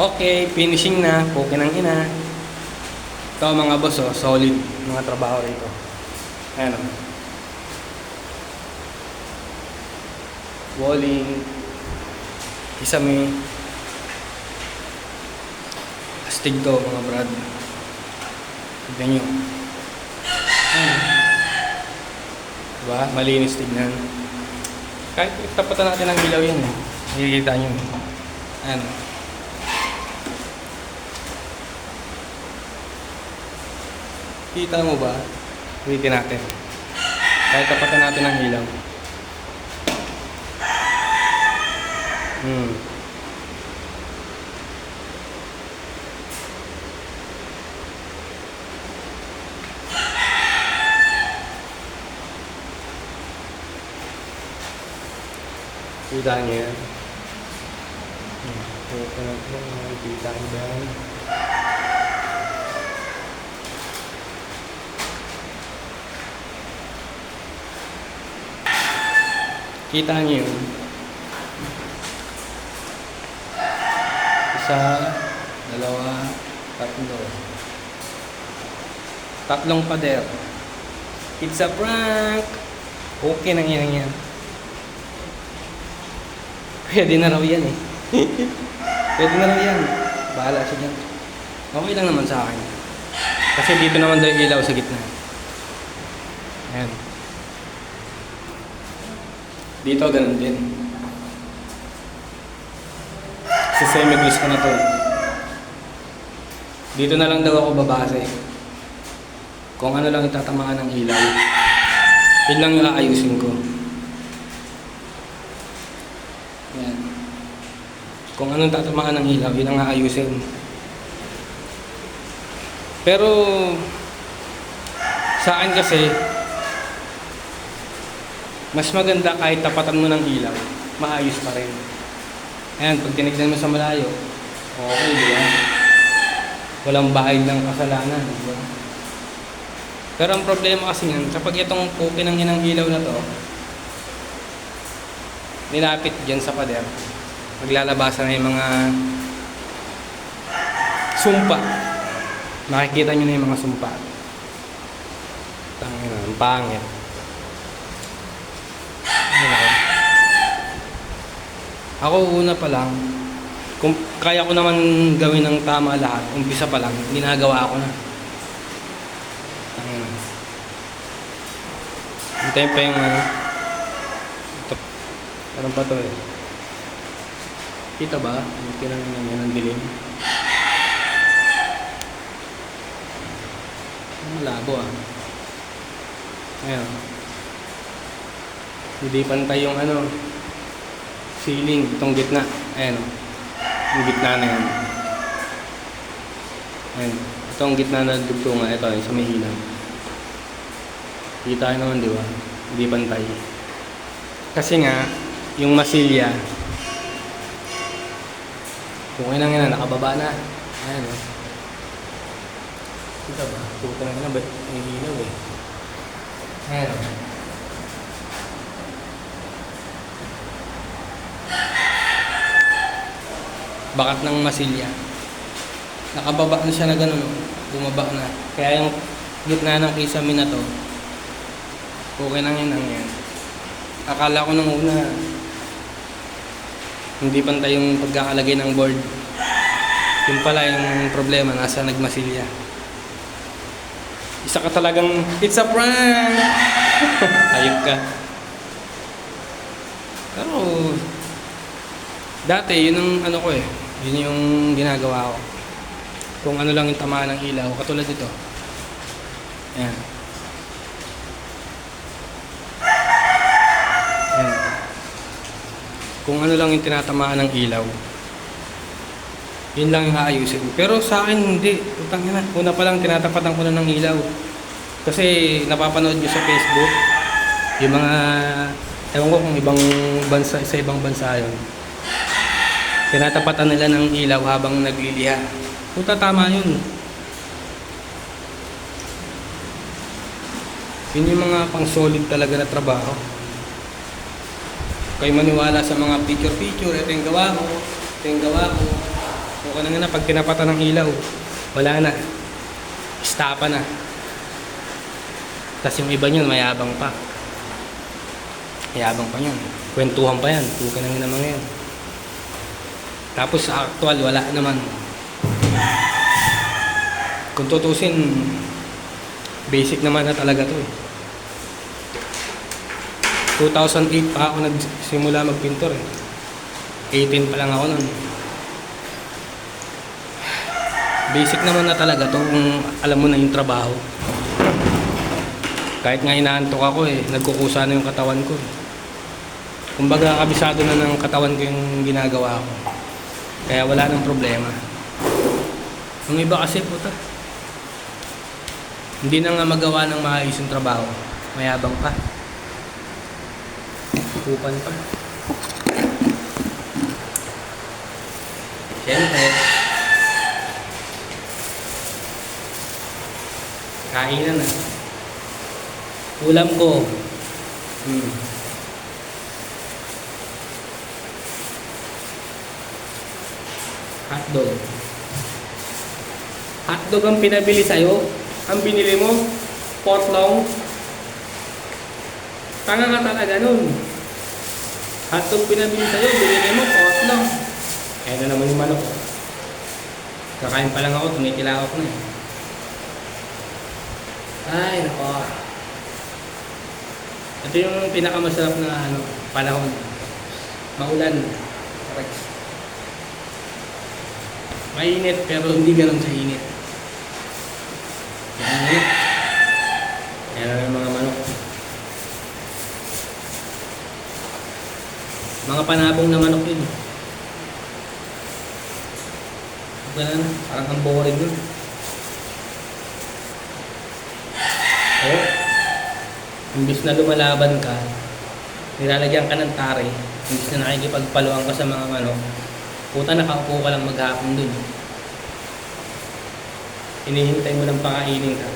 Okay, finishing na. Pukin ng ina. Ito mga boss, oh, solid mga trabaho rito. Ayan oh. Walling. Kisame. Astig to mga brad. Tignan nyo. Ayan. Diba? Malinis tignan. Kahit tapatan natin ng ilaw yan eh. Nakikita nyo. Ayan. Kita mo ba? Ulitin natin. Kahit tapatan natin ng ilaw. Hmm. Kita niyo yan. Hmm. Ito na ito. Kita niyo ba yan? Kita niyo yun. Isa, dalawa, tatlo. Tatlong pader. It's a prank! Okay nang yan yan. Pwede na raw yan eh. Pwede na raw yan. Bahala siya dyan. Okay lang naman sa akin. Kasi dito naman daw ilaw sa gitna. Ayan. Dito, ganun din. Sa semi-glue ko na to. Dito na lang daw ako babase. Kung ano lang itatamaan ng ilaw. Yun lang yung aayusin ko. Yan. Kung anong tatamaan ng ilaw, yun ang aayusin. Pero, sa akin kasi, mas maganda kahit tapatan mo ng ilaw, maayos pa rin. Ayan, pag tinignan mo sa malayo, okay, di ba? Walang bahid ng kasalanan, di ba? Pero ang problema kasi yan, kapag itong puki ng inang ilaw na to, nilapit dyan sa pader, maglalabasan na yung mga sumpa. Makikita nyo na yung mga sumpa. Tangin na, ang pangit. Ayun ako. Ako una pa lang, kung kaya ko naman gawin ng tama lahat, umpisa pa lang, ginagawa ko na. Tangina. Hintayin pa yung ano. Ito. Parang pa to eh. Kita ba? Yung tinanong niya ng dilim. Malabo ah. Ayan. Hindi pantay yung ano, ceiling, itong gitna. Ayan o. Yung gitna na yan. Ayan. Itong gitna na dugtungan, ito, yung sa may hilang. Kita naman, di ba? Hindi pantay. Kasi nga, yung masilya, kung kailan nga na, nakababa na. Ayan o. Kita ba? Puta na ba't may ilaw eh? Ayan o. bakat ng masilya. Nakababa na siya na gano'n, oh. bumaba na. Kaya yung gitna ng kisame na to, okay lang yun ang yan. Akala ko nung una, hindi pantay yung pagkakalagay ng board. Yung pala yung problema, nasa nagmasilya. Isa ka talagang, it's a prank! Ayop ka. Pero, Dati, yun ang ano ko eh. Yun yung ginagawa ko. Kung ano lang yung tamaan ng ilaw, katulad dito. Ayan. Ayan. Kung ano lang yung tinatamaan ng ilaw, yun lang yung aayusin. Pero sa akin, hindi. Utang na. Una pa lang, tinatapatan ko na ng ilaw. Kasi napapanood nyo sa Facebook, yung mga, ewan ko kung ibang bansa, sa ibang bansa yun tinatapatan nila ng ilaw habang nagliliha. Puta tama yun. Yun yung mga pang solid talaga na trabaho. Kayo maniwala sa mga picture-picture, ito yung gawa ko, ito yung gawa ko. Okay na nga na pag tinapatan ng ilaw. Wala na. Istapa na. Tapos yung iba nyo, mayabang pa. Mayabang pa yun. Kwentuhan pa yan. Tuka na nga naman yan. Tapos sa actual, wala naman. Kung tutusin, basic naman na talaga to eh. 2008 pa ako nagsimula magpintor eh. 18 pa lang ako nun. Basic naman na talaga to kung alam mo na yung trabaho. Kahit nga inaantok ako eh, nagkukusa na yung katawan ko. Kumbaga kabisado na ng katawan ko yung ginagawa ko. Kaya wala nang problema. Yung iba kasi puta. Hindi na nga magawa ng maayos yung trabaho. Mayabang pa. Kupan pa. Siyempre, kainan na. Ulam ko. Hmm. Hotdog. Hotdog ang pinabili sa'yo. Ang binili mo, potlong. Tanga ka talaga nun. Hotdog pinabili sa'yo, binili mo, potlong. Kaya na naman yung manok. Kakain pa lang ako, tumitilawak na eh. Ay, nako. Ito yung pinakamasarap na ano, panahon. Maulan. Rex. Mainit pero hindi ganun sa init. Yan init. Yan ang mga manok. Mga panabong na manok yun. Ganun, parang ang boring yun. Oh, imbis na lumalaban ka, nilalagyan ka ng tare, imbis na nakikipagpaluan ka sa mga manok, puta nakaupo ka lang maghapon dun. Hinihintay mo ng pakainin ka.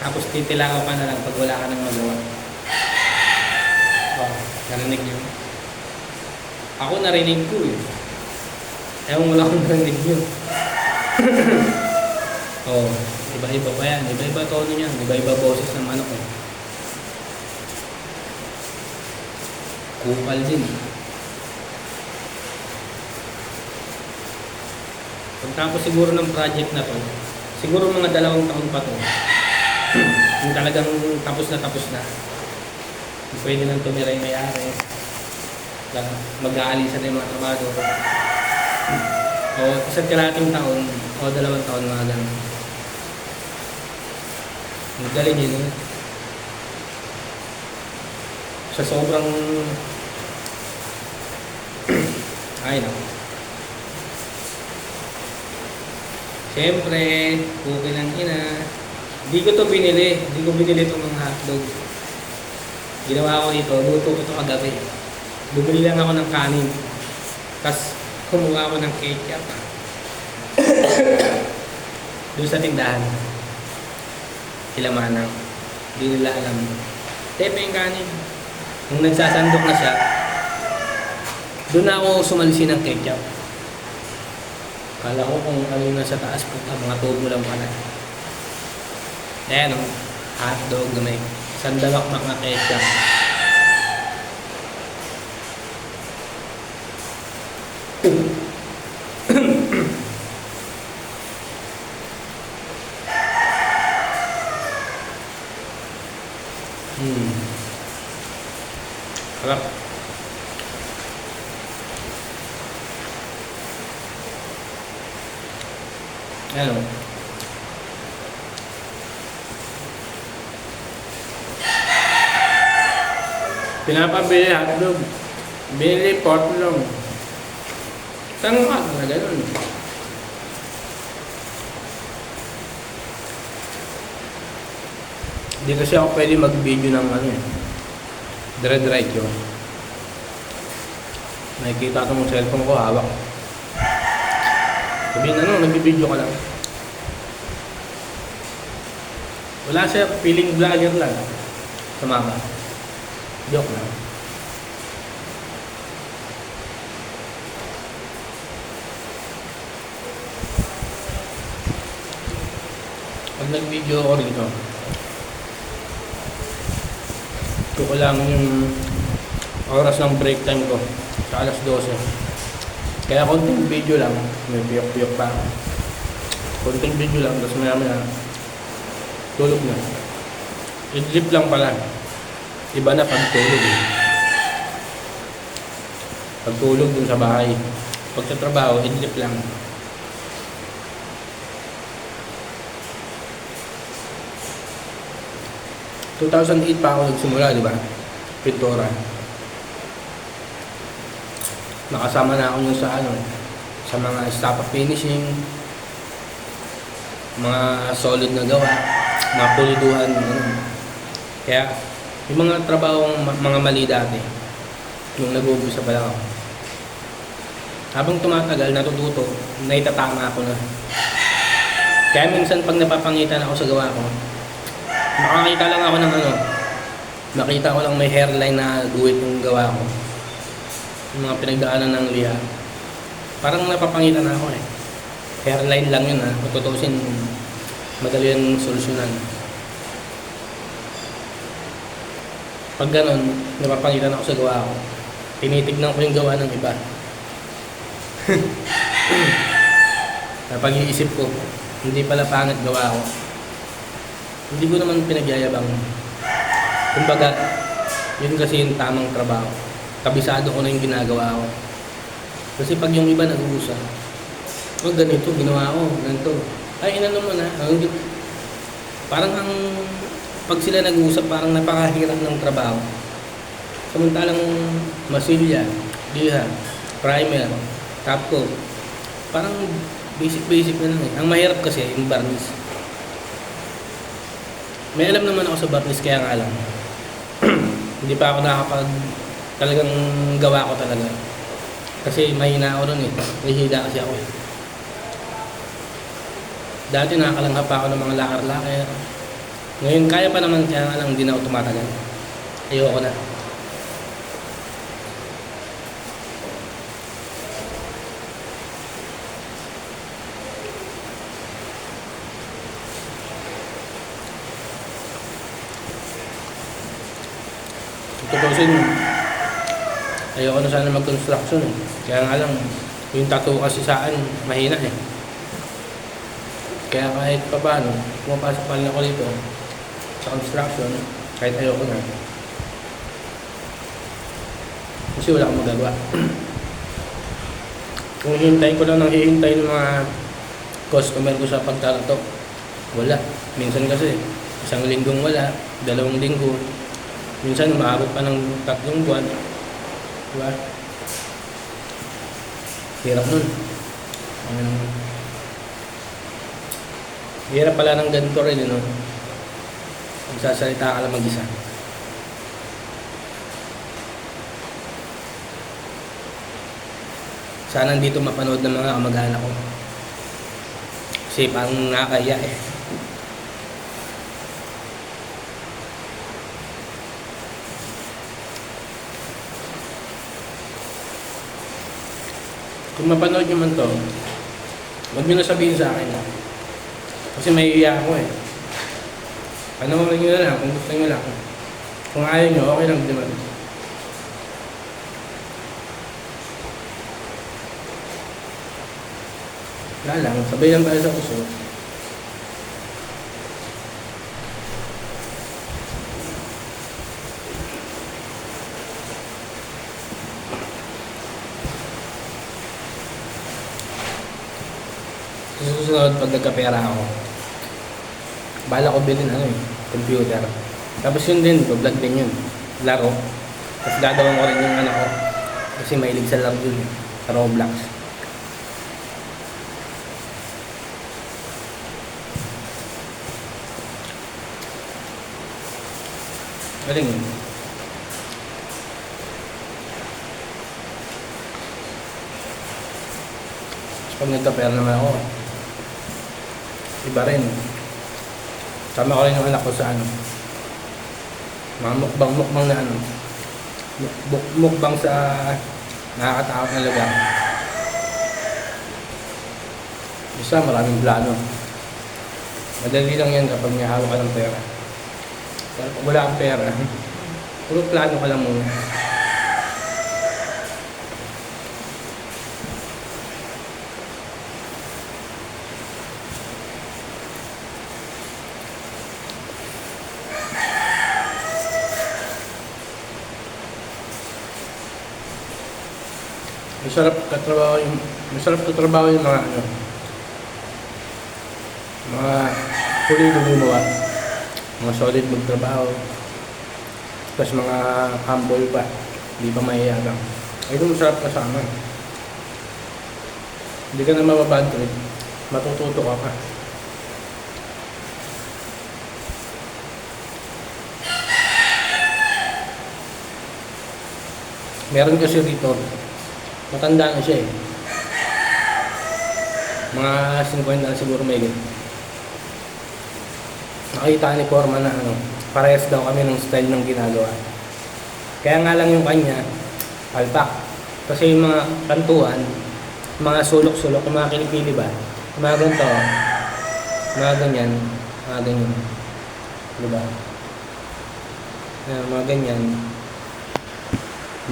Tapos titilao ka na lang pag wala ka nang magawa. Oh, narinig niyo? Ako narinig ko eh. Ewan wala akong narinig yun. oh, iba-iba pa yan. Iba-iba tono niyan. Iba-iba boses ng manok eh. Kupal din. Pagtapos siguro ng project na to, siguro mga dalawang taon pa to. Yung talagang tapos na tapos na. Pwede nang tumira yung may-ari. Lang, Mag-aalisan na yung mga trabado. O isang kalating taon, o dalawang taon mga ganun. Ang galing yun. eh. Sa sobrang... Ay, no. Siyempre, okay lang ina. Hindi ko to binili. Hindi ko binili itong mga hotdog. Ginawa ko ito. Luto ko ito kagabi. Bumili lang ako ng kanin. Tapos, kumuha ako ng ketchup. Doon sa tindahan. Kilamanang. Hindi nila alam. Tepe yung kanin. Nung nagsasandok na siya, doon na ako sumalisi ng ketchup. Kala ko kung ano yung nasa taas po, mga tubo lang pala. Ayan o, hotdog na may sandalakmak na ketchup. Hmm. Sarap. Ano? Pinapabili hotdog. Binili potlong. Tanong ka na ganun. Hindi kasi ako pwede mag-video ng ano eh. Dire-diretso. Nakikita ko mong cellphone ko hawak. Sabihin ano, nagbibideo ka lang. Wala siya, feeling vlogger lang. Tama ba? Joke lang. Pag nag-video ako rito, ko ko lang yung oras ng break time ko sa alas 12. Kaya konting video lang, may piyok-piyok pa. Konting video lang, tapos maya maya, tulog na. Idlip lang pala. Iba na pagtulog eh. Pagtulog dun sa bahay. Pag sa trabaho, idlip lang. ...2008 pa ako nagsimula, di ba? Pintura. Nakasama na ako yun sa ano, sa mga stop finishing, mga solid na gawa, mga puliduhan, ano. Kaya, yung mga trabaho, mga mali dati, yung nag-uumpisa pa lang ako. Habang tumatagal, natututo, naitatama ako na. Kaya minsan pag napapangitan ako sa gawa ko, makakita lang ako ng ano, nakita ko lang may hairline na guhit yung gawa ko. Yung mga pinagdaanan ng liha. Parang napapangitan ako eh. Hairline lang yun ha. Kung tutusin, madali yung solusyonan. Pag ganun, napapangitan ako sa gawa ko. Tinitignan ko yung gawa ng iba. Napag-iisip ko, hindi pala pangit gawa ko. Hindi ko naman pinagyayabang. Kumbaga, yun kasi yung tamang trabaho. Kabisado ko na yung ginagawa ko. Kasi pag yung iba nag-uusap, oh ganito, ginawa ko, ganito. Ay, inano mo na. Hindi. Parang ang, pag sila nag-uusap, parang napakahirap ng trabaho. Samantalang masilya, liha, primer, top coat, parang basic-basic na lang eh. Ang mahirap kasi, yung varnish. May alam naman ako sa varnish, kaya nga lang. Hindi pa ako nakapag talagang gawa ko talaga. Kasi mahina ako nun eh. Nahihila kasi ako eh. Dati nakakalangha pa ako ng mga lakar-lakar. Ngayon kaya pa naman kaya nga lang hindi na ako tumatagal. Ayoko na. Tutusin, ayoko na sana mag-construction eh. Kaya nga lang, yung tattoo kasi sa akin, mahina eh. Kaya kahit pa paano, pumapasok pa rin ako dito sa construction, kahit ayoko na. Kasi wala akong magagawa. Kung hihintayin ko lang ng hihintayin ng mga customer ko sa pagtatato, wala. Minsan kasi, isang linggong wala, dalawang linggo, minsan umaabot pa ng tatlong buwan. Diba? Hirap nun. Um, hirap pala ng ganito rin, no? Magsasalita ka lang mag-isa. Sana dito mapanood ng mga kamag-anak ko. Kasi parang nakakaya eh. Kung mapanood nyo man to, huwag nyo na sabihin sa akin. Kasi may iya ako eh. Panoorin nyo na lang kung gusto nyo lang. Kung ayaw nyo, okay lang din naman. Wala lang, sabay lang tayo sa uso. Sa susunod, pag nagkapera ako, bala ko bilhin ano eh, computer. Tapos yun din, vlog din yun. Laro. Tapos gagawin ko rin yung ano ko. Kasi mahilig sa laro yun eh. Sa Roblox. Galing yun. Tapos pag nagkapera naman ako, iba rin. Sama ko rin yung anak ko sa ano. Mga mukbang-mukbang na ano. Muk mukbang sa nakakatakot na lugar. Isa, maraming plano. Madali lang yan kapag may hawak ka ng pera. Pero pag wala kang pera, puro plano ka lang muna. Masarap katrabaho yung masarap katrabaho yung mga ano mga huli gumawa mga solid magtrabaho. Tapos mga humble pa. Hindi pa mahihagang ito masarap kasama. Hindi ka na mababad matututo ka pa. Meron kasi rito matanda na siya eh mga 50 na siguro may nakita ni Forma na ano, parehas daw kami ng style ng ginagawa. Kaya nga lang yung kanya, palpak. Kasi yung mga kantuan, mga sulok-sulok, yung mga kilikili ba, mga ganito, mga ganyan, mga ganyan. Diba? Ayan, mga ganyan.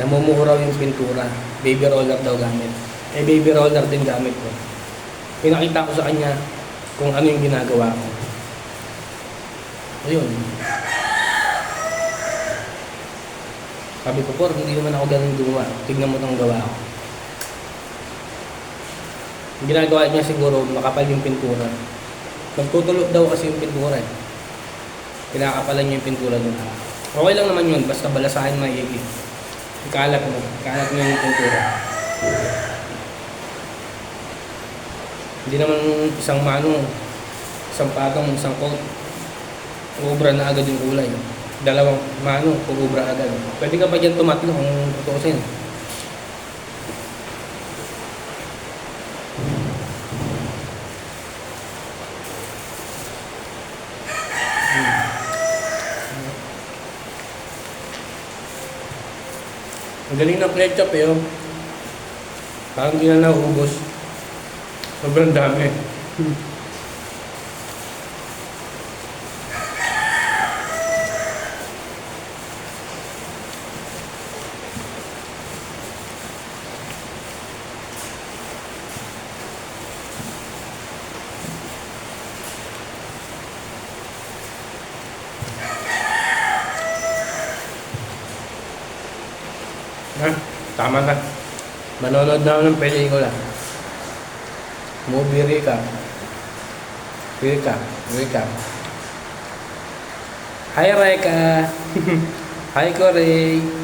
Namumuraw yung pintura. Baby roller daw gamit. Eh, baby roller din gamit ko. Pinakita ko sa kanya kung ano yung ginagawa ko. Ayun. Sabi ko, Por, hindi naman ako ganun gumawa. Tignan mo itong gawa ko. Ang ginagawa niya siguro, makapal yung pintura. Magtutulog daw kasi yung pintura eh. Kinakapalan niya yung pintura doon. Okay lang naman yun, basta balasahin maigi. Ikalat mo. Ikalat mo yung pintura. Hindi naman isang mano, isang patong, isang coat. Ubra na agad yung kulay. Dalawang mano, ubra agad. Pwede ka pa dyan tumatlo kung tutusin. Ang galing ng ketchup eh. oh. Parang di na naubos. Sobrang dami. Ha? Tama na. Manonood na ako ng pelikula. Movie recap. Recap. Recap. Hi, Reka. Hi, Corey.